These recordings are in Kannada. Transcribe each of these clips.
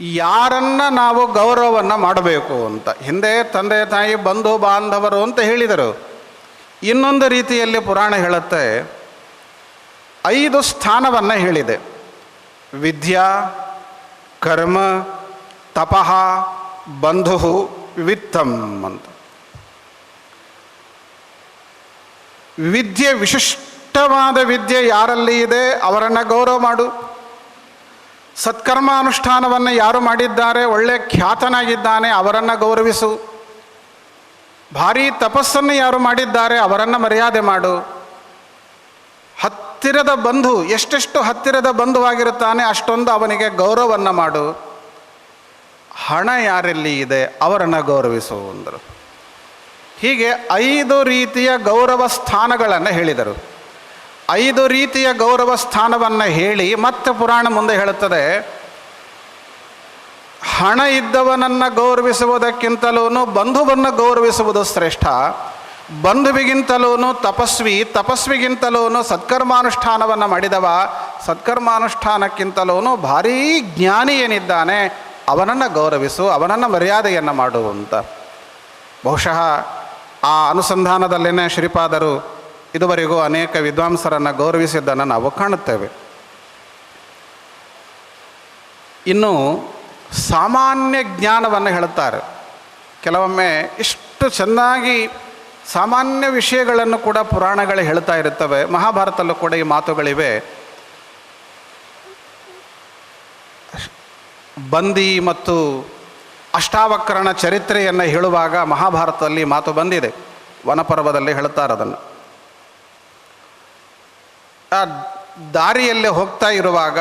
ಯಾರನ್ನ ನಾವು ಗೌರವವನ್ನು ಮಾಡಬೇಕು ಅಂತ. ಹಿಂದೆ ತಂದೆ ತಾಯಿ, ಬಂಧು ಬಾಂಧವರು ಅಂತ ಹೇಳಿದರು. ಇನ್ನೊಂದು ರೀತಿಯಲ್ಲಿ ಪುರಾಣ ಹೇಳುತ್ತೆ, ಐದು ಸ್ಥಾನವನ್ನು ಹೇಳಿದೆ. ವಿದ್ಯಾ, ಕರ್ಮ, ತಪಃ, ಬಂಧು, ವಿತ್ತಂ ಅಂತ. ವಿದ್ಯೆ ವಿಶಿಷ್ಟವಾದ ವಿದ್ಯೆ ಯಾರಲ್ಲಿ ಇದೆ? ಅವರನ್ನು ಗೌರವ ಮಾಡು. ಸತ್ಕರ್ಮಾನುಷ್ಠಾನವನ್ನು ಯಾರು ಮಾಡಿದ್ದಾರೆ, ಒಳ್ಳೆ ಖ್ಯಾತನಾಗಿದ್ದಾನೆ, ಅವರನ್ನು ಗೌರವಿಸು. ಭಾರೀ ತಪಸ್ಸನ್ನು ಯಾರು ಮಾಡಿದ್ದಾರೆ, ಅವರನ್ನು ಮರ್ಯಾದೆ ಮಾಡು. ಹತ್ತಿರದ ಬಂಧು, ಎಷ್ಟೆಷ್ಟು ಹತ್ತಿರದ ಬಂಧುವಾಗಿರುತ್ತಾನೆ, ಅಷ್ಟೊಂದು ಅವನಿಗೆ ಗೌರವವನ್ನು ಮಾಡು. ಹಣ ಯಾರಲ್ಲಿ ಇದೆ, ಅವರನ್ನು ಗೌರವಿಸು ಅಂದರು. ಹೀಗೆ ಐದು ರೀತಿಯ ಗೌರವ ಸ್ಥಾನಗಳನ್ನು ಹೇಳಿದರು. ಐದು ರೀತಿಯ ಗೌರವ ಸ್ಥಾನವನ್ನು ಹೇಳಿ ಮತ್ತೆ ಪುರಾಣ ಮುಂದೆ ಹೇಳುತ್ತದೆ. ಹಣ ಇದ್ದವನನ್ನು ಗೌರವಿಸುವುದಕ್ಕಿಂತಲೂ ಬಂಧುವನ್ನು ಗೌರವಿಸುವುದು ಶ್ರೇಷ್ಠ. ಬಂಧುವಿಗಿಂತಲೂ ತಪಸ್ವಿ ತಪಸ್ವಿಗಿಂತಲೂ ಸತ್ಕರ್ಮಾನುಷ್ಠಾನವನ್ನು ಮಾಡಿದವ ಸತ್ಕರ್ಮಾನುಷ್ಠಾನಕ್ಕಿಂತಲೂ ಭಾರೀ ಜ್ಞಾನಿ ಏನಿದ್ದಾನೆ, ಅವನನ್ನು ಗೌರವಿಸು, ಅವನನ್ನು ಮರ್ಯಾದೆಯನ್ನು ಮಾಡು ಅಂತ. ಬಹುಶಃ ಆ ಅನುಸಂಧಾನದಲ್ಲೇ ಶ್ರೀಪಾದರು ಇದುವರೆಗೂ ಅನೇಕ ವಿದ್ವಾಂಸರನ್ನು ಗೌರವಿಸಿದ್ದನ್ನು ನಾವು ಕಾಣುತ್ತೇವೆ. ಇನ್ನು ಸಾಮಾನ್ಯ ಜ್ಞಾನವನ್ನು ಹೇಳುತ್ತಾರೆ. ಕೆಲವೊಮ್ಮೆ ಇಷ್ಟು ಚೆನ್ನಾಗಿ ಸಾಮಾನ್ಯ ವಿಷಯಗಳನ್ನು ಕೂಡ ಪುರಾಣಗಳು ಹೇಳ್ತಾ ಇರುತ್ತವೆ. ಮಹಾಭಾರತಲ್ಲೂ ಕೂಡ ಈ ಮಾತುಗಳಿವೆ. ಬಂದಿ ಮತ್ತು ಅಷ್ಟಾವಕರಣ ಚರಿತ್ರೆಯನ್ನು ಹೇಳುವಾಗ ಮಹಾಭಾರತದಲ್ಲಿ ಮಾತು ಬಂದಿದೆ. ವನಪರ್ವದಲ್ಲಿ ಹೇಳ್ತಾರೆ ಅದನ್ನು ಆ ದಾರಿಯಲ್ಲಿ ಹೋಗ್ತಾ ಇರುವಾಗ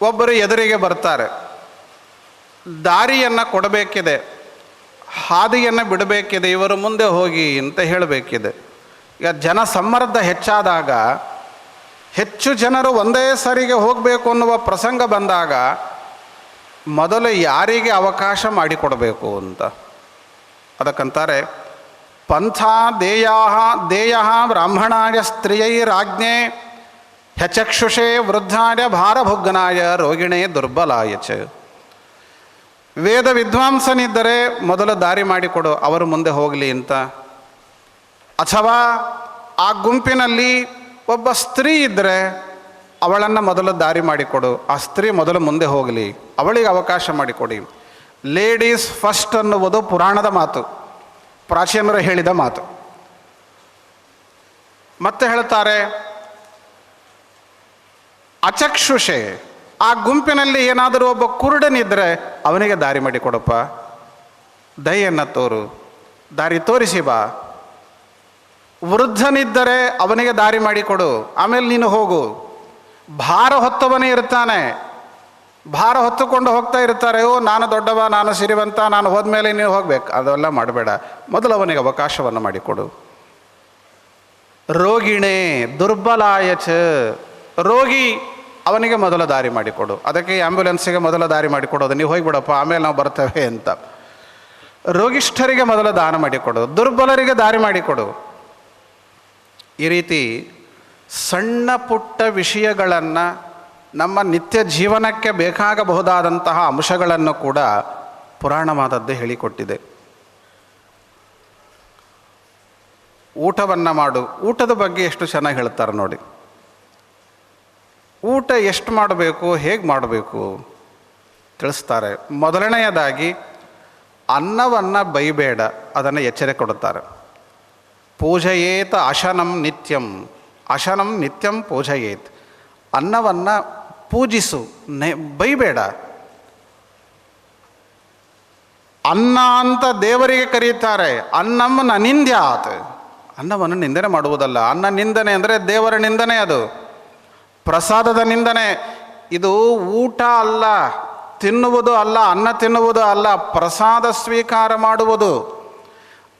ಒಬ್ಬರು ಎದುರಿಗೆ ಬರ್ತಾರೆ. ದಾರಿಯನ್ನು ಕೊಡಬೇಕಿದೆ, ಹಾದಿಯನ್ನು ಬಿಡಬೇಕಿದೆ, ಇವರು ಮುಂದೆ ಹೋಗಿ ಅಂತ ಹೇಳಬೇಕಿದೆ. ಈಗ ಜನ ಸಮ್ಮರ್ದ ಹೆಚ್ಚಾದಾಗ, ಹೆಚ್ಚು ಜನರು ಒಂದೇ ಸರಿಗೆ ಹೋಗಬೇಕು ಅನ್ನುವ ಪ್ರಸಂಗ ಬಂದಾಗ, ಮೊದಲು ಯಾರಿಗೆ ಅವಕಾಶ ಮಾಡಿಕೊಡಬೇಕು ಅಂತ ಅದಕ್ಕಂತಾರೆ ಪಂಥ ದೇಯ ದೇಯ ಬ್ರಾಹ್ಮಣಾಯ ಸ್ತ್ರೀಯೈರಾಜ್ಞೆ ಹಚಕ್ಷುಷೇ ವೃದ್ಧಾಯ ಭಾರಭುಗ್ನಾಯ ರೋಗಿಣೇ ದುರ್ಬಲಾಯ ಚ. ವೇದ ವಿದ್ವಾಂಸನಿದ್ದರೆ ಮೊದಲು ದಾರಿ ಮಾಡಿಕೊಡು, ಅವರು ಮುಂದೆ ಹೋಗಲಿ ಅಂತ. ಅಥವಾ ಆ ಗುಂಪಿನಲ್ಲಿ ಒಬ್ಬ ಸ್ತ್ರೀ ಇದ್ದರೆ ಅವಳನ್ನು ಮೊದಲು ದಾರಿ ಮಾಡಿಕೊಡು, ಆ ಸ್ತ್ರೀ ಮೊದಲು ಮುಂದೆ ಹೋಗಲಿ, ಅವಳಿಗೆ ಅವಕಾಶ ಮಾಡಿಕೊಡಿ. ಲೇಡೀಸ್ ಫಸ್ಟ್ ಅನ್ನುವುದು ಪುರಾಣದ ಮಾತು. ಪ್ರಾಚೀನರು ಹೇಳಿದ ಮಾತು. ಮತ್ತೆ ಹೇಳ್ತಾರೆ ಅಚಕ್ಷುಷೆ, ಆ ಗುಂಪಿನಲ್ಲಿ ಏನಾದರೂ ಒಬ್ಬ ಕುರುಡನಿದ್ದರೆ ಅವನಿಗೆ ದಾರಿ ಮಾಡಿಕೊಡಪ್ಪ. ದಯೆಯನ್ನು ತೋರು, ದಾರಿ ತೋರಿಸಿ ಬಾ. ವೃದ್ಧನಿದ್ದರೆ ಅವನಿಗೆ ದಾರಿ ಮಾಡಿಕೊಡು, ಆಮೇಲೆ ನೀನು ಹೋಗು. ಭಾರ ಹೊತ್ತವನೇ ಇರ್ತಾನೆ ಭಾರ ಹೊತ್ತುಕೊಂಡು ಹೋಗ್ತಾ ಇರ್ತಾರೆ, ಓ, ನಾನು ದೊಡ್ಡವ, ನಾನು ಸಿರಿವಂತ, ನಾನು ಹೋದ್ಮೇಲೆ ನೀವು ಹೋಗ್ಬೇಕು. ಅದೆಲ್ಲ ಮಾಡಬೇಡ. ಮೊದಲು ಅವನಿಗೆ ಅವಕಾಶವನ್ನು ಮಾಡಿಕೊಡು. ರೋಗಿಣೆ, ದುರ್ಬಲಾಯಚ. ರೋಗಿ ಅವನಿಗೆ ಮೊದಲ ದಾರಿ ಮಾಡಿಕೊಡು. ಅದಕ್ಕೆ ಆ್ಯಂಬುಲೆನ್ಸಿಗೆ ಮೊದಲ ದಾರಿ ಮಾಡಿಕೊಡೋದು. ನೀವು ಹೋಗಿಬಿಡಪ್ಪ, ಆಮೇಲೆ ನಾವು ಬರ್ತೇವೆ ಅಂತ. ರೋಗಿಷ್ಠರಿಗೆ ಮೊದಲ ದಾನ ಮಾಡಿಕೊಡು. ದುರ್ಬಲರಿಗೆ ದಾರಿ ಮಾಡಿಕೊಡು. ಈ ರೀತಿ ಸಣ್ಣ ಪುಟ್ಟ ವಿಷಯಗಳನ್ನು ನಮ್ಮ ನಿತ್ಯ ಜೀವನಕ್ಕೆ ಬೇಕಾಗಬಹುದಾದಂತಹ ಅಂಶಗಳನ್ನು ಕೂಡ ಪುರಾಣವಾದದ್ದೇ ಹೇಳಿಕೊಟ್ಟಿದೆ. ಊಟವನ್ನು ಮಾಡು. ಊಟದ ಬಗ್ಗೆ ಎಷ್ಟು ಚೆನ್ನಾಗಿ ಹೇಳ್ತಾರೆ ನೋಡಿ. ಊಟ ಎಷ್ಟು ಮಾಡಬೇಕು, ಹೇಗೆ ಮಾಡಬೇಕು ತಿಳಿಸ್ತಾರೆ. ಮೊದಲನೆಯದಾಗಿ ಅನ್ನವನ್ನು ಬೈಬೇಡ, ಅದನ್ನು ಎಚ್ಚರೆ ಕೊಡುತ್ತಾರೆ. ಪೂಜೆಯೇತ ಅಶನಂ ನಿತ್ಯಂ. ಅಶನಂ ನಿತ್ಯಂ ಪೂಜೆಯೇತ್. ಅನ್ನವನ್ನು ಪೂಜಿಸು, ನೆ, ಬೈಬೇಡ. ಅನ್ನ ಅಂತ ದೇವರಿಗೆ ಕರೀತಾರೆ ಅನ್ನಮ್ಮ ಆತ. ಅನ್ನವನ್ನು ನಿಂದನೆ ಮಾಡುವುದಲ್ಲ, ಅನ್ನ ನಿಂದನೆ ಅಂದರೆ ದೇವರ ನಿಂದನೆ ಅದು. ಪ್ರಸಾದದ ನಿಂದನೆ, ಇದು ಊಟ ಅಲ್ಲ, ತಿನ್ನುವುದು ಅಲ್ಲ, ಅನ್ನ ತಿನ್ನುವುದು ಅಲ್ಲ, ಪ್ರಸಾದ ಸ್ವೀಕಾರ ಮಾಡುವುದು.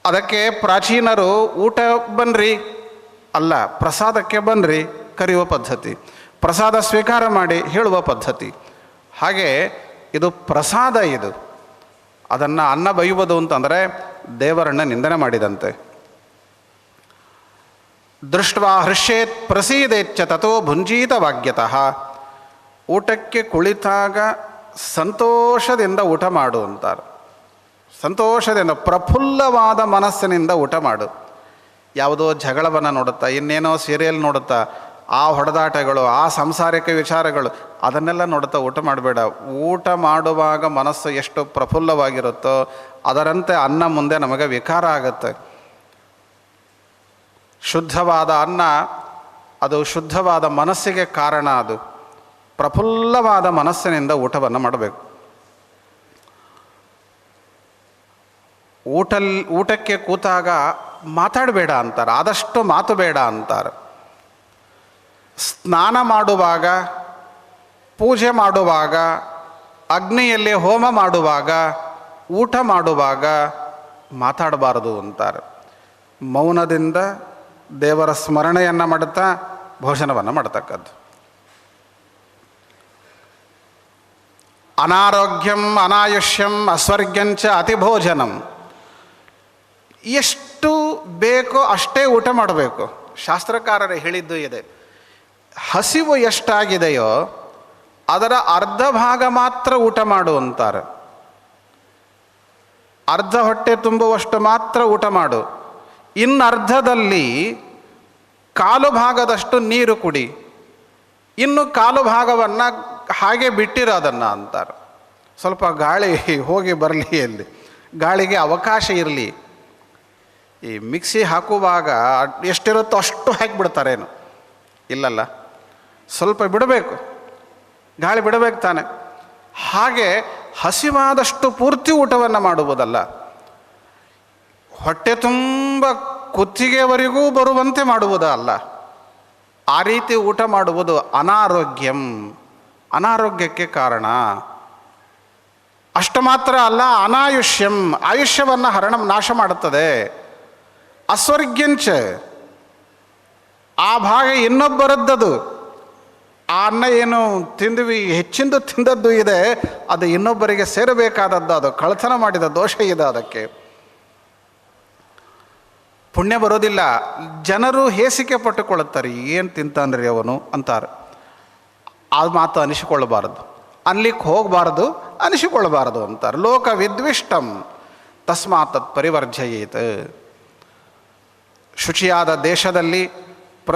ಅದಕ್ಕೆ ಪ್ರಾಚೀನರು ಊಟ ಬನ್ರಿ, ಅಲ್ಲ, ಪ್ರಸಾದಕ್ಕೆ ಬನ್ರಿ ಕರೆಯುವ ಪದ್ಧತಿ. ಪ್ರಸಾದ ಸ್ವೀಕಾರ ಮಾಡಿ ಹೇಳುವ ಪದ್ಧತಿ. ಹಾಗೆ ಇದು ಪ್ರಸಾದ ಇದು. ಅದನ್ನು ಅನ್ನ ಬೈಯುವುದು ಅಂತಂದರೆ ದೇವರನ್ನ ನಿಂದನೆ ಮಾಡಿದಂತೆ. ದೃಷ್ಟ ಹೃಷ್ಯೇತ್ ಪ್ರಸೀದೇಚ್ಛ ತಥೋ ಭುಂಜೀತ ವಾಗ್ಯತಃ. ಊಟಕ್ಕೆ ಕುಳಿತಾಗ ಸಂತೋಷದಿಂದ ಊಟ ಮಾಡು ಅಂತಾರೆ. ಸಂತೋಷದಿಂದ ಪ್ರಫುಲ್ಲವಾದ ಮನಸ್ಸಿನಿಂದ ಊಟ ಮಾಡು. ಯಾವುದೋ ಜಗಳವನ್ನು ನೋಡುತ್ತಾ, ಇನ್ನೇನೋ ಸೀರಿಯಲ್ ನೋಡುತ್ತಾ ಆ ಹೊಡೆದಾಟಗಳು, ಆ ಸಾಂಸಾರಿಕ ವಿಚಾರಗಳು, ಅದನ್ನೆಲ್ಲ ನೋಡುತ್ತಾ ಊಟ ಮಾಡಬೇಡ. ಊಟ ಮಾಡುವಾಗ ಮನಸ್ಸು ಎಷ್ಟು ಪ್ರಫುಲ್ಲವಾಗಿರುತ್ತೋ, ಅದರಂತೆ ಅನ್ನ ಮುಂದೆ ನಮಗೆ ವಿಕಾರ ಆಗುತ್ತೆ. ಶುದ್ಧವಾದ ಅನ್ನ, ಅದು ಶುದ್ಧವಾದ ಮನಸ್ಸಿಗೆ ಕಾರಣ ಅದು. ಪ್ರಫುಲ್ಲವಾದ ಮನಸ್ಸಿನಿಂದ ಊಟವನ್ನು ಮಾಡಬೇಕು. ಊಟಲ್, ಊಟಕ್ಕೆ ಕೂತಾಗ ಮಾತಾಡಬೇಡ ಅಂತಾರೆ. ಆದಷ್ಟು ಮಾತು ಬೇಡ ಅಂತಾರೆ. ಸ್ನಾನ ಮಾಡುವಾಗ, ಪೂಜೆ ಮಾಡುವಾಗ, ಅಗ್ನಿಯಲ್ಲಿ ಹೋಮ ಮಾಡುವಾಗ, ಊಟ ಮಾಡುವಾಗ ಮಾತಾಡಬಾರದು ಅಂತಾರೆ. ಮೌನದಿಂದ ದೇವರ ಸ್ಮರಣೆಯನ್ನು ಮಾಡುತ್ತಾ ಭೋಜನವನ್ನು ಮಾಡತಕ್ಕದ್ದು. ಅನಾರೋಗ್ಯಂ, ಅನಾಯುಷ್ಯಂ ಅಸ್ವರ್ಗ್ಯಂಚ ಅತಿಭೋಜನಂ. ಎಷ್ಟು ಬೇಕೋ ಅಷ್ಟೇ ಊಟ ಮಾಡಬೇಕು. ಶಾಸ್ತ್ರಕಾರರು ಹೇಳಿದ್ದು ಇದೆ. ಹಸಿವು ಎಷ್ಟಾಗಿದೆಯೋ ಅದರ ಅರ್ಧ ಭಾಗ ಮಾತ್ರ ಊಟ ಮಾಡು ಅಂತಾರೆ. ಅರ್ಧ ಹೊಟ್ಟೆ ತುಂಬುವಷ್ಟು ಮಾತ್ರ ಊಟ ಮಾಡು. ಇನ್ನರ್ಧದಲ್ಲಿ ಕಾಲು ಭಾಗದಷ್ಟು ನೀರು ಕುಡಿ. ಇನ್ನು ಕಾಲು ಭಾಗವನ್ನು ಹಾಗೆ ಬಿಟ್ಟಿರೋದನ್ನು ಅಂತಾರೆ. ಸ್ವಲ್ಪ ಗಾಳಿ ಹೋಗಿ ಬರಲಿ ಅಲ್ಲಿ. ಗಾಳಿಗೆ ಅವಕಾಶ ಇರಲಿ. ಈ ಮಿಕ್ಸಿ ಹಾಕುವಾಗ ಎಷ್ಟಿರುತ್ತೋ ಅಷ್ಟು ಹಾಕಿಬಿಡ್ತಾರೇನು. ಇಲ್ಲಲ್ಲ? ಸ್ವಲ್ಪ ಬಿಡಬೇಕು. ಗಾಳಿ ಬಿಡಬೇಕು ತಾನೆ. ಹಾಗೆ ಹಸಿವಾದಷ್ಟು ಪೂರ್ತಿ ಊಟವನ್ನು ಮಾಡುವುದಲ್ಲ. ಹೊಟ್ಟೆ ತುಂಬ ಕುತ್ತಿಗೆವರೆಗೂ ಬರುವಂತೆ ಮಾಡುವುದಲ್ಲ ಆ ರೀತಿ ಊಟ ಮಾಡುವುದು ಅನಾರೋಗ್ಯಂ. ಅನಾರೋಗ್ಯಕ್ಕೆ ಕಾರಣ. ಅಷ್ಟು ಮಾತ್ರ ಅಲ್ಲ, ಅನಾಯುಷ್ಯಂ. ಆಯುಷ್ಯವನ್ನು ಹರಣ ನಾಶ ಮಾಡುತ್ತದೆ. ಅಸ್ವರ್ಗ್ಯಂಚ. ಆ ಭಾಗ ಇನ್ನೊಬ್ಬರದ್ದದು. ಆ ಅನ್ನ ಏನು ತಿಂದ್ವಿ, ಹೆಚ್ಚಿಂದು ತಿಂದದ್ದು ಇದೆ, ಅದು ಇನ್ನೊಬ್ಬರಿಗೆ ಸೇರಬೇಕಾದದ್ದು, ಅದು ಕಳತನ ಮಾಡಿದ ದೋಷ ಇದೆ ಅದಕ್ಕೆ. ಪುಣ್ಯ ಬರೋದಿಲ್ಲ. ಜನರು ಹೇಸಿಕೆ ಪಟ್ಟುಕೊಳ್ಳುತ್ತಾರೆ, ಏನು ತಿಂತಾನ್ರಿ ಅವನು ಅಂತಾರೆ. ಆ ಮಾತು ಅನಿಸಿಕೊಳ್ಳಬಾರದು. ಅನ್ಲಿಕ್ಕೆ ಹೋಗಬಾರದು, ಅನಿಸಿಕೊಳ್ಳಬಾರದು ಅಂತಾರೆ. ಲೋಕ ವಿದ್ವಿಷ್ಟಂ, ತಸ್ಮಾತ್ ಪರಿವರ್ಜಯೇತ್ ಶುಚಿಯಾದ ದೇಶದಲ್ಲಿ ಪ್ರ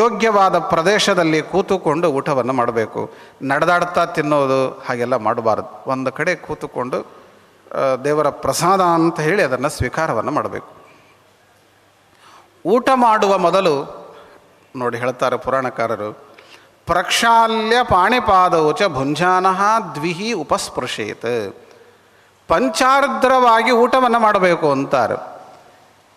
ಯೋಗ್ಯವಾದ ಪ್ರದೇಶದಲ್ಲಿ ಕೂತುಕೊಂಡು ಊಟವನ್ನು ಮಾಡಬೇಕು. ನಡೆದಾಡ್ತಾ ತಿನ್ನೋದು ಹಾಗೆಲ್ಲ ಮಾಡಬಾರ್ದು. ಒಂದು ಕಡೆ ಕೂತುಕೊಂಡು ದೇವರ ಪ್ರಸಾದ ಅಂತ ಹೇಳಿ ಅದನ್ನು ಸ್ವೀಕಾರವನ್ನು ಮಾಡಬೇಕು. ಊಟ ಮಾಡುವ ಮೊದಲು, ನೋಡಿ ಹೇಳ್ತಾರೆ ಪುರಾಣಕಾರರು, ಪ್ರಕ್ಷಾಲ್ಯ ಪಾಣಿಪಾದವು ಚ ಭುಂಜಾನಃ ದ್ವಿಹಿ ಉಪಸ್ಪೃಶೇತ್. ಪಂಚಾರ್ದ್ರವಾಗಿ ಊಟವನ್ನು ಮಾಡಬೇಕು ಅಂತಾರೆ.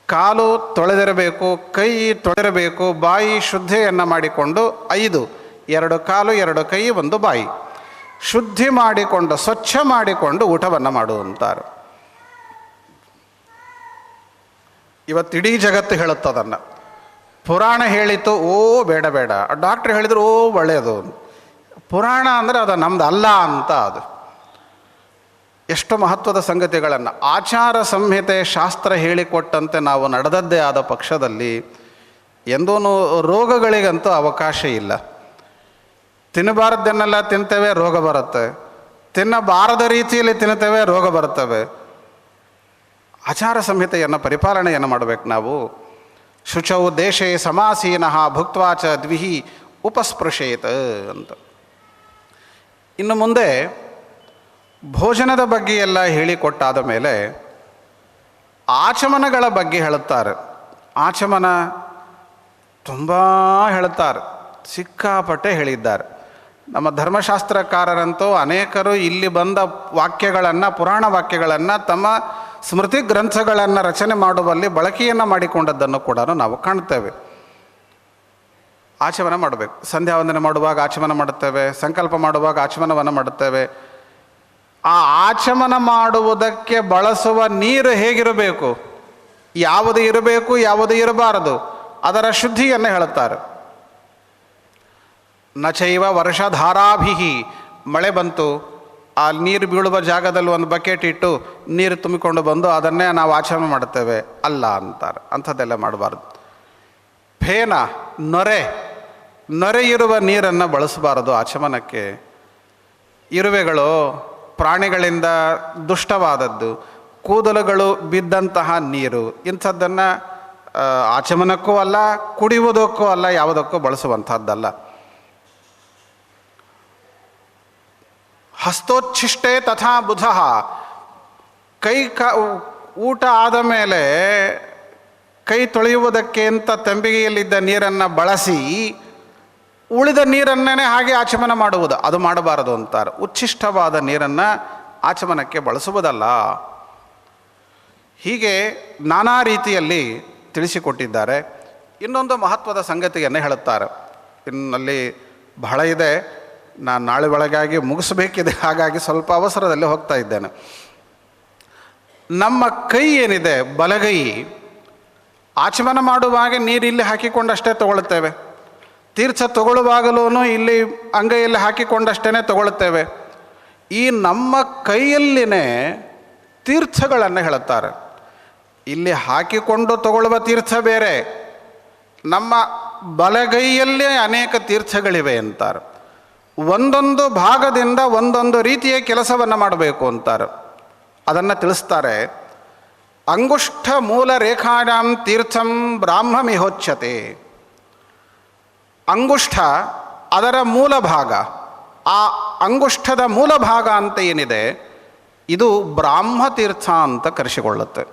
ಕಾಲು ತೊಳೆದಿರಬೇಕು, ಕೈ ತೊಳೆದಿರಬೇಕು, ಬಾಯಿ ಶುದ್ಧಿಯನ್ನು ಮಾಡಿಕೊಂಡು ಐದು, ಎರಡು ಕಾಲು, ಎರಡು ಕೈ, ಒಂದು ಬಾಯಿ. ಶುದ್ಧಿ ಮಾಡಿಕೊಂಡು, ಸ್ವಚ್ಛ ಮಾಡಿಕೊಂಡು ಊಟವನ್ನು ಮಾಡುವಂತಾರೆ ಇವತ್ತು ಇವತ್ತಿಡೀ ಜಗತ್ತು ಹೇಳುತ್ತದನ್ನು ಪುರಾಣ ಹೇಳಿತು ಓ ಬೇಡ ಬೇಡ. ಡಾಕ್ಟ್ರ್ ಹೇಳಿದ್ರು, ಓ ಒಳ್ಳೆಯದು ಪುರಾಣ ಅಂದರೆ ಅದು ನಮ್ದು ಅಲ್ಲ ಅಂತ ಅದು. ಎಷ್ಟು ಮಹತ್ವದ ಸಂಗತಿಗಳನ್ನು. ಆಚಾರ ಸಂಹಿತೆ ಶಾಸ್ತ್ರ ಹೇಳಿಕೊಟ್ಟಂತೆ ನಾವು ನಡೆದದ್ದೇ ಆದ ಪಕ್ಷದಲ್ಲಿ ಎಂದೂ ರೋಗಗಳಿಗಂತೂ ಅವಕಾಶ ಇಲ್ಲ. ತಿನ್ನಬಾರದ್ದನ್ನೆಲ್ಲ ತಿಂತೇವೆ, ರೋಗ ಬರುತ್ತೆ. ತಿನ್ನಬಾರದ ರೀತಿಯಲ್ಲಿ ತಿನ್ನುತ್ತೇವೆ ರೋಗ ಬರುತ್ತವೆ ಆಚಾರ ಸಂಹಿತೆಯನ್ನು ಪರಿಪಾಲನೆಯನ್ನು ಮಾಡಬೇಕು ನಾವು. ಶುಚೌ ದೇಶೇ ಸಮಾಸೀನಃ ಭುಕ್ವಾಚ ದ್ವಿಹಿ ಉಪಸ್ಪೃಶೇತ ಅಂತ. ಇನ್ನು ಮುಂದೆ ಭೋಜನದ ಬಗ್ಗೆ ಎಲ್ಲ ಹೇಳಿಕೊಟ್ಟಾದ ಮೇಲೆ ಆಚಮನಗಳ ಬಗ್ಗೆ ಹೇಳುತ್ತಾರೆ. ಆಚಮನ ತುಂಬ ಹೇಳುತ್ತಾರೆ. ಸಿಕ್ಕಾಪಟ್ಟೆ ಹೇಳಿದ್ದಾರೆ. ನಮ್ಮ ಧರ್ಮಶಾಸ್ತ್ರಕಾರರಂತೂ ಅನೇಕರು ಇಲ್ಲಿ ಬಂದ ವಾಕ್ಯಗಳನ್ನು, ಪುರಾಣ ವಾಕ್ಯಗಳನ್ನು, ತಮ್ಮ ಸ್ಮೃತಿ ಗ್ರಂಥಗಳನ್ನು ರಚನೆ ಮಾಡುವಲ್ಲಿ ಬಳಕೆಯನ್ನು ಮಾಡಿಕೊಂಡದ್ದನ್ನು ಕೂಡ ನಾವು ಕಾಣ್ತೇವೆ. ಆಚಮನ ಮಾಡಬೇಕು. ಸಂಧ್ಯಾ ವಂದನೆ ಮಾಡುವಾಗ ಆಚಮನ ಮಾಡುತ್ತೇವೆ. ಸಂಕಲ್ಪ ಮಾಡುವಾಗ ಆಚಮನವನ್ನು ಮಾಡುತ್ತೇವೆ. ಆ ಆಚಮನ ಮಾಡುವುದಕ್ಕೆ ಬಳಸುವ ನೀರು ಹೇಗಿರಬೇಕು? ಯಾವುದು ಇರಬೇಕು, ಯಾವುದು ಇರಬಾರದು? ಅದರ ಶುದ್ಧಿಯನ್ನು ಹೇಳುತ್ತಾರೆ. ನಚೈವ ವರ್ಷಧಾರಾಭಿಹಿ. ಮಳೆ ಬಂತು. ಆ ನೀರು ಬೀಳುವ ಜಾಗದಲ್ಲಿ ಒಂದು ಬಕೆಟ್ ಇಟ್ಟು ನೀರು ತುಂಬಿಕೊಂಡು ಬಂದು ಅದನ್ನೇ ನಾವು ಆಚರಣೆ ಮಾಡ್ತೇವೆ ಅಲ್ಲ ಅಂತಾರೆ. ಅಂಥದ್ದೆಲ್ಲ ಮಾಡಬಾರ್ದು. ಫೇನ, ನೊರೆ. ನೊರೆ ಇರುವ ನೀರನ್ನು ಬಳಸಬಾರದು ಆಚಮನಕ್ಕೆ. ಇರುವೆಗಳು ಪ್ರಾಣಿಗಳಿಂದ ದುಷ್ಟವಾದದ್ದು, ಕೂದಲುಗಳು ಬಿದ್ದಂತಹ ನೀರು, ಇಂಥದ್ದನ್ನು ಆಚಮನಕ್ಕೂ ಅಲ್ಲ, ಕುಡಿಯುವುದಕ್ಕೂ ಅಲ್ಲ, ಯಾವುದಕ್ಕೂ ಬಳಸುವಂಥದ್ದಲ್ಲ. ಹಸ್ತೋಚ್ಛಿಷ್ಟೇ ತಥಾ ಬುಧ. ಕೈ ಕ, ಊಟ ಆದ ಮೇಲೆ ಕೈ ತೊಳೆಯುವುದಕ್ಕೆ ಅಂತ ತಂಬಿಗೆಯಲ್ಲಿದ್ದ ನೀರನ್ನು ಬಳಸಿ ಉಳಿದ ನೀರನ್ನೇ ಹಾಗೆ ಆಚಮನ ಮಾಡುವುದು. ಅದು ಮಾಡಬಾರದು ಅಂತಾರೆ. ಉಚ್ಛಿಷ್ಟವಾದ ನೀರನ್ನು ಆಚಮನಕ್ಕೆ ಬಳಸುವುದಲ್ಲ. ಹೀಗೆ ನಾನಾ ರೀತಿಯಲ್ಲಿ ತಿಳಿಸಿಕೊಟ್ಟಿದ್ದಾರೆ. ಇನ್ನೊಂದು ಮಹತ್ವದ ಸಂಗತಿಯನ್ನು ಹೇಳುತ್ತಾರೆ. ಇನ್ನಲ್ಲಿ ಬಹಳ ಇದೆ. ನಾನು ನಾಳೆ ಒಳಗಾಗಿ ಮುಗಿಸಬೇಕಿದೆ. ಹಾಗಾಗಿ ಸ್ವಲ್ಪ ಅವಸರದಲ್ಲಿ ಹೋಗ್ತಾ ಇದ್ದೇನೆ. ನಮ್ಮ ಕೈ ಏನಿದೆ? ಬಲಗೈ. ಆಚಮನ ಮಾಡುವಾಗ ನೀರಿಲ್ಲಿ ಹಾಕಿಕೊಂಡಷ್ಟೇ ತಗೊಳ್ತೇವೆ ತೀರ್ಥ ತಗೊಳ್ಳುವಾಗಲೂ ಇಲ್ಲಿ ಅಂಗೈಯಲ್ಲಿ ಹಾಕಿಕೊಂಡಷ್ಟೇ ತಗೊಳ್ತೇವೆ ಈ ನಮ್ಮ ಕೈಯಲ್ಲಿನೇ ತೀರ್ಥಗಳನ್ನು ಹೇಳುತ್ತಾರೆ. ಇಲ್ಲಿ ಹಾಕಿಕೊಂಡು ತಗೊಳ್ಳುವ ತೀರ್ಥ ಬೇರೆ. ನಮ್ಮ ಬಲಗೈಯಲ್ಲೇ ಅನೇಕ ತೀರ್ಥಗಳಿವೆ ಅಂತಾರೆ. ಒಂದೊಂದು ಭಾಗದಿಂದ ಒಂದೊಂದು ರೀತಿಯ ಕೆಲಸವನ್ನು ಮಾಡಬೇಕು ಅಂತಾರೆ. ಅದನ್ನು ತಿಳಿಸ್ತಾರೆ. ಅಂಗುಷ್ಠ ಮೂಲ ರೇಖಾಣಾಂ ತೀರ್ಥಂ ಬ್ರಾಹ್ಮಮಿಹೋಚ್ಯತೆ. ಅಂಗುಷ್ಠ ಅದರ ಮೂಲ ಭಾಗ ಆ ಅಂಗುಷ್ಠದ ಮೂಲ ಭಾಗ ಅಂತ ಏನಿದೆ? ಇದು ಬ್ರಾಹ್ಮತೀರ್ಥ ಅಂತ ಕರೆಸಿಕೊಳ್ಳುತ್ತೆ.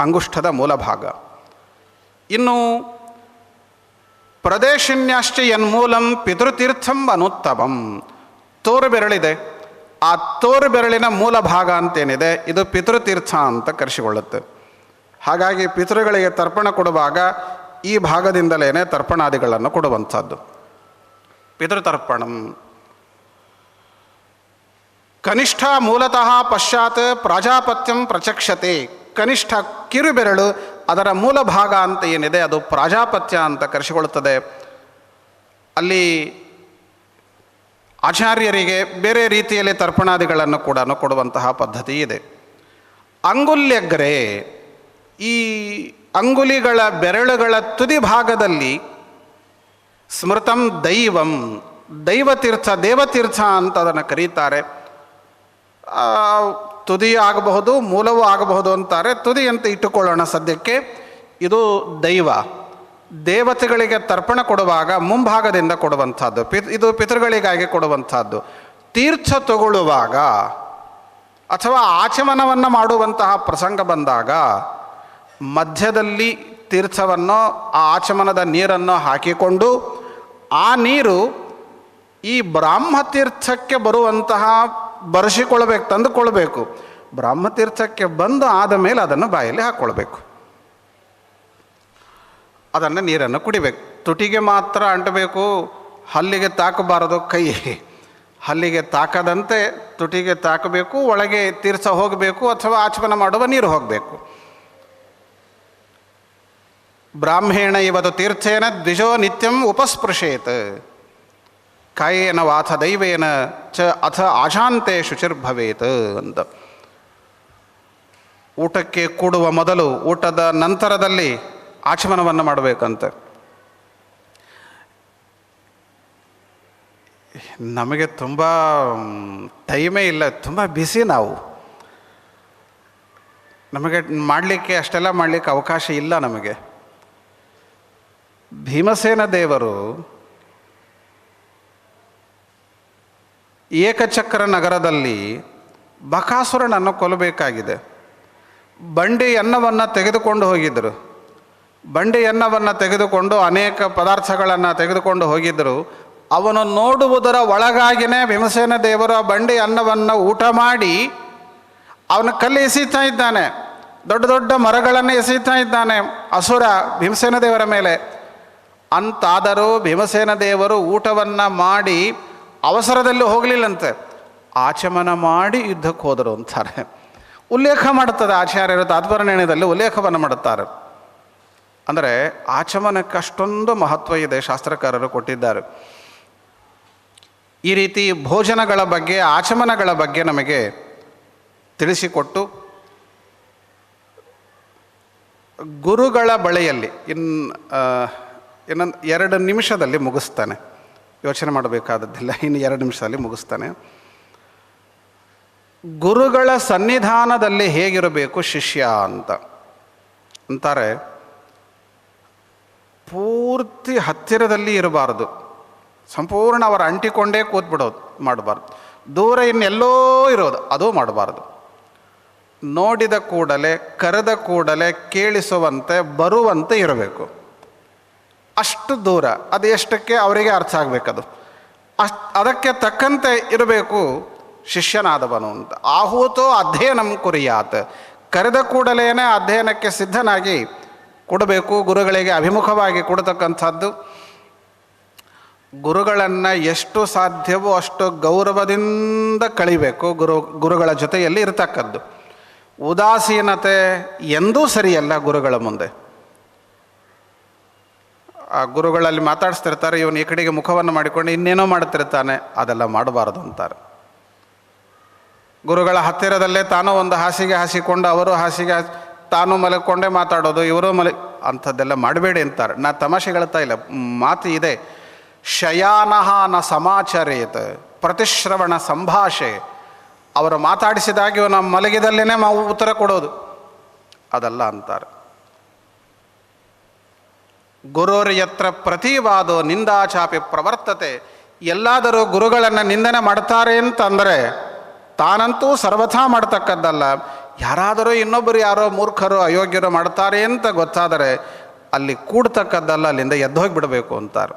ಅಂಗುಷ್ಠದ ಮೂಲ ಭಾಗ ಇನ್ನು ಪ್ರದೇಶನ್ಯಾಶ್ಚ ಯನ್ಮೂಲಂ ಪಿತೃತೀರ್ಥಂ ಅನುತ್ತಮಂ. ತೋರು ಬೆರಳಿದೆ. ಆ ತೋರು ಬೆರಳಿನ ಮೂಲ ಭಾಗ ಅಂತೇನಿದೆ ಇದು ಪಿತೃತೀರ್ಥ ಅಂತ ಕರೆಸಿಕೊಳ್ಳುತ್ತೆ. ಹಾಗಾಗಿ ಪಿತೃಗಳಿಗೆ ತರ್ಪಣ ಕೊಡುವಾಗ ಈ ಭಾಗದಿಂದಲೇ ತರ್ಪಣಾದಿಗಳನ್ನು ಕೊಡುವಂಥದ್ದು. ಪಿತೃತರ್ಪಣಂ. ಕನಿಷ್ಠ ಮೂಲತಃ ಪಶ್ಚಾತ್ ಪ್ರಾಜಾಪತ್ಯಂ ಪ್ರಚಕ್ಷತೆ. ಕನಿಷ್ಠ ಕಿರುಬೆರಳು ಅದರ ಮೂಲ ಭಾಗ ಅಂತ ಏನಿದೆ, ಅದು ಪ್ರಾಜಾಪತ್ಯ ಅಂತ ಕರೆಸಿಕೊಳ್ಳುತ್ತದೆ. ಅಲ್ಲಿ ಆಚಾರ್ಯರಿಗೆ ಬೇರೆ ರೀತಿಯಲ್ಲಿ ತರ್ಪಣಾದಿಗಳನ್ನು ಕೂಡ ಕೊಡುವಂತಹ ಪದ್ಧತಿ ಇದೆ. ಅಂಗುಲ್ಯಗ್ರೆ ಈ ಅಂಗುಲಿಗಳ ಬೆರಳುಗಳ ತುದಿ ಭಾಗದಲ್ಲಿ ಸ್ಮೃತಂ ದೈವಂ, ದೈವತೀರ್ಥ, ದೇವತೀರ್ಥ ಅಂತ ಅದನ್ನು ಕರೀತಾರೆ ತುದಿ ಆಗಬಹುದು, ಮೂಲವೂ ಆಗಬಹುದು ಅಂತಾರೆ. ತುದಿ ಅಂತ ಇಟ್ಟುಕೊಳ್ಳೋಣ ಸದ್ಯಕ್ಕೆ. ಇದು ದೈವ. ದೇವತೆಗಳಿಗೆ ತರ್ಪಣ ಕೊಡುವಾಗ ಮುಂಭಾಗದಿಂದ ಕೊಡುವಂಥದ್ದು. ಪಿ ಇದು ಪಿತೃಗಳಿಗಾಗಿ ಕೊಡುವಂಥದ್ದು. ತೀರ್ಥ ತಗೊಳ್ಳುವಾಗ ಅಥವಾ ಆಚಮನವನ್ನು ಮಾಡುವಂತಹ ಪ್ರಸಂಗ ಬಂದಾಗ ಮಧ್ಯದಲ್ಲಿ ತೀರ್ಥವನ್ನು, ಆ ಆಚಮನದ ನೀರನ್ನು ಹಾಕಿಕೊಂಡು, ಆ ನೀರು ಈ ಬ್ರಾಹ್ಮತೀರ್ಥಕ್ಕೆ ಬರುವಂತಹ ಬರೆಸಿಕೊಳ್ಬೇಕು, ತಂದುಕೊಳ್ಬೇಕು. ಬ್ರಾಹ್ಮತೀರ್ಥಕ್ಕೆ ಬಂದು ಆದ ಮೇಲೆ ಅದನ್ನು ಬಾಯಲ್ಲಿ ಹಾಕ್ಕೊಳ್ಬೇಕು ಅದನ್ನು ನೀರನ್ನು ಕುಡಿಬೇಕು. ತುಟಿಗೆ ಮಾತ್ರ ಅಂಟಬೇಕು, ಹಲ್ಲಿಗೆ ತಾಕಬಾರದು ಕೈ. ಹಲ್ಲಿಗೆ ತಾಕದಂತೆ ತುಟಿಗೆ ತಾಕಬೇಕು, ಒಳಗೆ ತೀರ್ಥ ಹೋಗಬೇಕು ಅಥವಾ ಆಚಮನ ಮಾಡುವ ನೀರು ಹೋಗಬೇಕು. ಬ್ರಾಹ್ಮೇಣ ಇವತ್ತು ತೀರ್ಥೇನ ದ್ವಿಜೋ ನಿತ್ಯಂ ಉಪಸ್ಪೃಶೇತ್. ಕಾಯೇನ ವಾಥ ದೈವೇನ ಚ ಅಥ ಆಶಾಂತೆ ಶುಚಿರ್ಭವೇತ್ ಅಂತ ಊಟಕ್ಕೆ ಕೂಡುವ ಮೊದಲು ಊಟದ ನಂತರದಲ್ಲಿ ಆಚಮನವನ್ನು ಮಾಡಬೇಕಂತ. ನಮಗೆ ತುಂಬ ಟೈಮೇ ಇಲ್ಲ, ತುಂಬ ಬಿಸಿ ನಾವು. ನಮಗೆ ಮಾಡಲಿಕ್ಕೆ ಅಷ್ಟೆಲ್ಲ ಮಾಡಲಿಕ್ಕೆ ಅವಕಾಶ ಇಲ್ಲ ನಮಗೆ. ಭೀಮಸೇನ ದೇವರು ಏಕಚಕ್ರ ನಗರದಲ್ಲಿ ಬಕಾಸುರನನ್ನು ಕೊಲ್ಲಬೇಕಾಗಿದೆ. ಬಂಡಿ ಅನ್ನವನ್ನು ತೆಗೆದುಕೊಂಡು ಹೋಗಿದ್ದರು. ಬಂಡಿ ಅನ್ನವನ್ನು ತೆಗೆದುಕೊಂಡು ಅನೇಕ ಪದಾರ್ಥಗಳನ್ನು ತೆಗೆದುಕೊಂಡು ಹೋಗಿದ್ದರು. ಅವನು ನೋಡುವುದರ ಒಳಗಾಗಿನೇ ಭೀಮಸೇನ ದೇವರು ಆ ಬಂಡಿ ಅನ್ನವನ್ನು ಊಟ ಮಾಡಿ ಅವನ ಕಲ್ಲು ಎಸೀತಾ ಇದ್ದಾನೆ. ದೊಡ್ಡ ದೊಡ್ಡ ಮರಗಳನ್ನು ಎಸೀತಾ ಇದ್ದಾನೆ. ಅಸುರ ಭೀಮಸೇನ ದೇವರ ಮೇಲೆ ಅಂತಾದರೂ ಭೀಮಸೇನ ದೇವರು ಊಟವನ್ನು ಮಾಡಿ ಅವಸರದಲ್ಲಿ ಹೋಗಲಿಲ್ಲಂತೆ. ಆಚಮನ ಮಾಡಿ ಯುದ್ಧಕ್ಕೆ ಹೋದರು ಅಂತಾರೆ. ಉಲ್ಲೇಖ ಮಾಡುತ್ತದೆ ಆಚಾರ್ಯರು ತಾತ್ಪರ್ಯದಲ್ಲಿ ಉಲ್ಲೇಖವನ್ನು ಮಾಡುತ್ತಾರೆ. ಅಂದರೆ ಆಚಮನಕ್ಕೆ ಅಷ್ಟೊಂದು ಮಹತ್ವ ಇದೆ ಶಾಸ್ತ್ರಕಾರರು ಕೊಟ್ಟಿದ್ದಾರೆ. ಈ ರೀತಿ ಭೋಜನಗಳ ಬಗ್ಗೆ, ಆಚಮನಗಳ ಬಗ್ಗೆ ನಮಗೆ ತಿಳಿಸಿಕೊಟ್ಟು ಗುರುಗಳ ಬಳಿಯಲ್ಲಿ, ಇನ್ ಇನ್ನೊಂದು ಎರಡು ನಿಮಿಷದಲ್ಲಿ ಮುಗಿಸ್ತಾನೆ. ಯೋಚನೆ ಮಾಡಬೇಕಾದದ್ದಿಲ್ಲ ಇನ್ನು ಎರಡು ನಿಮಿಷದಲ್ಲಿ ಮುಗಿಸ್ತಾನೆ. ಗುರುಗಳ ಸನ್ನಿಧಾನದಲ್ಲಿ ಹೇಗಿರಬೇಕು ಶಿಷ್ಯ ಅಂತ. ಅಂತಾರೆ, ಪೂರ್ತಿ ಹತ್ತಿರದಲ್ಲಿ ಇರಬಾರ್ದು. ಸಂಪೂರ್ಣ ಅವರ ಅಂಟಿಕೊಂಡೇ ಕೂತ್ಬಿಡೋದು, ಮಾಡಬಾರ್ದು. ದೂರ ಇನ್ನೆಲ್ಲೋ ಇರೋದು, ಅದು ಮಾಡಬಾರ್ದು. ನೋಡಿದ ಕೂಡಲೇ, ಕರೆದ ಕೂಡಲೇ ಕೇಳಿಸುವಂತೆ, ಬರುವಂತೆ ಇರಬೇಕು. ಅಷ್ಟು ದೂರ, ಅದು ಎಷ್ಟಕ್ಕೆ ಅವರಿಗೆ ಅರ್ಥ ಆಗಬೇಕದು. ಅಷ್ಟು, ಅದಕ್ಕೆ ತಕ್ಕಂತೆ ಇರಬೇಕು ಶಿಷ್ಯನಾದವನು ಅಂತ. ಆಹೂತೋ ಅಧ್ಯಯನಂ ಕುರಿಯಾತ್. ಕರೆದ ಕೂಡಲೇ ಅಧ್ಯಯನಕ್ಕೆ ಸಿದ್ಧನಾಗಿ ಕೊಡಬೇಕು, ಗುರುಗಳಿಗೆ ಅಭಿಮುಖವಾಗಿ ಕೊಡತಕ್ಕಂಥದ್ದು. ಗುರುಗಳನ್ನು ಎಷ್ಟು ಸಾಧ್ಯವೋ ಅಷ್ಟು ಗೌರವದಿಂದ ಕಳಿಬೇಕು, ಗುರು, ಗುರುಗಳ ಜೊತೆಯಲ್ಲಿ ಇರತಕ್ಕದ್ದು. ಉದಾಸೀನತೆ ಎಂದೂ ಸರಿಯಲ್ಲ ಗುರುಗಳ ಮುಂದೆ. ಆ ಗುರುಗಳಲ್ಲಿ ಮಾತಾಡಿಸ್ತಿರ್ತಾರೆ, ಇವನು ಈ ಕಡೆಗೆ ಮುಖವನ್ನು ಮಾಡಿಕೊಂಡು ಇನ್ನೇನೋ ಮಾಡ್ತಿರ್ತಾನೆ ಅದೆಲ್ಲ ಮಾಡಬಾರದು ಅಂತಾರೆ. ಗುರುಗಳ ಹತ್ತಿರದಲ್ಲೇ ತಾನು ಒಂದು ಹಾಸಿಗೆ ಹಾಸಿಕೊಂಡು, ಅವರು ಹಾಸಿಗೆ ಹಾಸ್- ತಾನು ಮಲಕೊಂಡೇ ಮಾತಾಡೋದು, ಇವರು ಮಲ, ಅಂಥದ್ದೆಲ್ಲ ಮಾಡಬೇಡಿ ಅಂತಾರೆ. ನಾ ತಮಾಷೆ ಹೇಳ್ತಾ ಇಲ್ಲ, ಮಾತು ಇದೆ. ಶಯಾನಹ ನ ಸಮಾಚರೇತ್, ಪ್ರತಿಶ್ರವಣ ಸಂಭಾಷೆ. ಅವರು ಮಾತಾಡಿಸಿದಾಗ ಇವನ ಮಲಗಿದಲ್ಲೇ ನಾವು ಉತ್ತರ ಕೊಡೋದು. ಅದಲ್ಲ ಅಂತಾರೆ. ಗುರುರ್ ಯತ್ರ ಪ್ರತಿವಾದೋ ನಿಂದಾಚಾಪಿ ಪ್ರವರ್ತತೆ. ಎಲ್ಲಾದರೂ ಗುರುಗಳನ್ನು ನಿಂದನೆ ಮಾಡ್ತಾರೆ ಅಂತಂದರೆ ತಾನಂತೂ ಸರ್ವಥಾ ಮಾಡ್ತಕ್ಕದ್ದಲ್ಲ. ಯಾರಾದರೂ ಇನ್ನೊಬ್ಬರು ಯಾರೋ ಮೂರ್ಖರು ಅಯೋಗ್ಯರು ಮಾಡ್ತಾರೆ ಅಂತ ಗೊತ್ತಾದರೆ ಅಲ್ಲಿ ಕೂಡ್ತಕ್ಕದ್ದಲ್ಲ, ಅಲ್ಲಿಂದ ಎದ್ದು ಹೋಗಿಬಿಡಬೇಕು ಅಂತಾರೆ.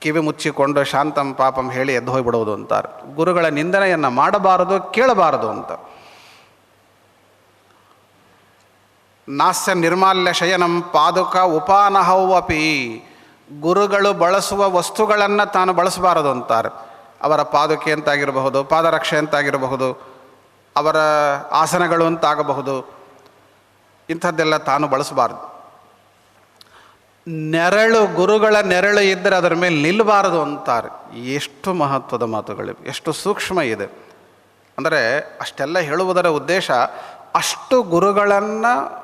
ಕಿವಿ ಮುಚ್ಚಿಕೊಂಡು ಶಾಂತಂ ಪಾಪಂ ಹೇಳಿ ಎದ್ದು ಹೋಗಿಬಿಡೋದು ಅಂತಾರೆ. ಗುರುಗಳ ನಿಂದನೆಯನ್ನು ಮಾಡಬಾರದು, ಕೇಳಬಾರದು ಅಂತ. ನಾಸ್ಯ ನಿರ್ಮಾಲ್ಯ ಶಯನಂ ಪಾದುಕ ಉಪಾನಹವಪಿ. ಗುರುಗಳು ಬಳಸುವ ವಸ್ತುಗಳನ್ನು ತಾನು ಬಳಸಬಾರದು ಅಂತಾರೆ. ಅವರ ಪಾದುಕೆ ಅಂತಾಗಿರಬಹುದು ಪಾದರಕ್ಷೆ ಅಂತಾಗಿರಬಹುದು ಅವರ ಆಸನಗಳು ಅಂತಾಗಬಹುದು ಇಂಥದ್ದೆಲ್ಲ ತಾನು ಬಳಸಬಾರದು. ನೆರಳು, ಗುರುಗಳ ನೆರಳು ಇದ್ದರೆ ಅದರ ಮೇಲೆ ನಿಲ್ಲಬಾರದು ಅಂತಾರೆ. ಎಷ್ಟು ಮಹತ್ವದ ಮಾತುಗಳಿವೆ ಎಷ್ಟು ಸೂಕ್ಷ್ಮ ಇದೆ. ಅಂದರೆ ಅಷ್ಟೆಲ್ಲ ಹೇಳುವುದರ ಉದ್ದೇಶ ಅಷ್ಟು ಗುರುಗಳನ್ನು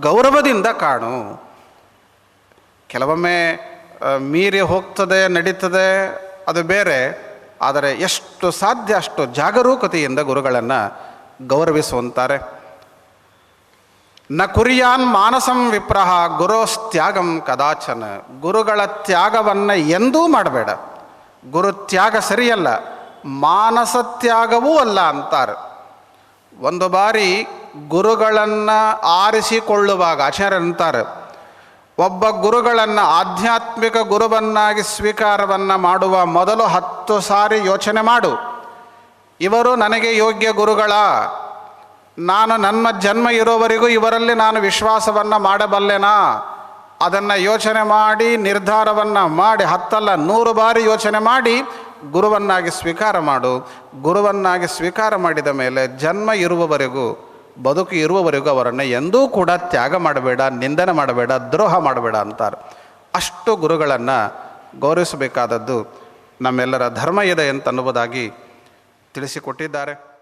ಗೌರವದಿಂದ ಕಾಣು. ಕೆಲವೊಮ್ಮೆ ಮೀರಿ ಹೋಗ್ತದೆ, ನಡೀತದೆ, ಅದು ಬೇರೆ. ಆದರೆ ಎಷ್ಟು ಸಾಧ್ಯ ಅಷ್ಟು ಜಾಗರೂಕತೆಯಿಂದ ಗುರುಗಳನ್ನು ಗೌರವಿಸುವಂತಾರೆ. ನ ಕುರಿಯಾನ್ ಮಾನಸಂ ವಿಪ್ರಹ ಗುರೋಸ್ತ್ಯಾಗಂ ಕದಾಚನ. ಗುರುಗಳ ತ್ಯಾಗವನ್ನು ಎಂದೂ ಮಾಡಬೇಡ. ಗುರು ತ್ಯಾಗ ಸರಿಯಲ್ಲ, ಮಾನಸ ತ್ಯಾಗವೂ ಅಲ್ಲ ಅಂತಾರೆ. ಒಂದು ಬಾರಿ ಗುರುಗಳನ್ನು ಆರಿಸಿಕೊಳ್ಳುವಾಗ ಆಚಾರ್ಯರಂತಾರೆ ಒಬ್ಬ ಗುರುಗಳನ್ನು ಆಧ್ಯಾತ್ಮಿಕ ಗುರುವನ್ನಾಗಿ ಸ್ವೀಕಾರವನ್ನು ಮಾಡುವ ಮೊದಲು ಹತ್ತು ಸಾರಿ ಯೋಚನೆ ಮಾಡು. ಇವರು ನನಗೆ ಯೋಗ್ಯ ಗುರುಗಳ? ನಾನು ನನ್ನ ಜನ್ಮ ಇರೋವರೆಗೂ ಇವರಲ್ಲಿ ನಾನು ವಿಶ್ವಾಸವನ್ನು ಮಾಡಬಲ್ಲೆನಾ? ಅದನ್ನು ಯೋಚನೆ ಮಾಡಿ, ನಿರ್ಧಾರವನ್ನು ಮಾಡಿ, ಹತ್ತಲ್ಲ, ನೂರು ಬಾರಿ ಯೋಚನೆ ಮಾಡಿ, ಗುರುವನ್ನಾಗಿ ಸ್ವೀಕಾರ ಮಾಡು. ಗುರುವನ್ನಾಗಿ ಸ್ವೀಕಾರ ಮಾಡಿದ ಮೇಲೆ ಜನ್ಮ ಇರುವವರೆಗೂ ಬದುಕು ಇರುವವರೆಗೂ ಅವರನ್ನು ಎಂದೂ ಕೂಡ ತ್ಯಾಗ ಮಾಡಬೇಡ, ನಿಂದನೆ ಮಾಡಬೇಡ, ದ್ರೋಹ ಮಾಡಬೇಡ ಅಂತಾರೆ. ಅಷ್ಟು ಗುರುಗಳನ್ನು ಗೌರವಿಸಬೇಕಾದದ್ದು ನಮ್ಮೆಲ್ಲರ ಧರ್ಮ ಇದೆ ಅಂತನ್ನುವುದಾಗಿ ತಿಳಿಸಿಕೊಟ್ಟಿದ್ದಾರೆ.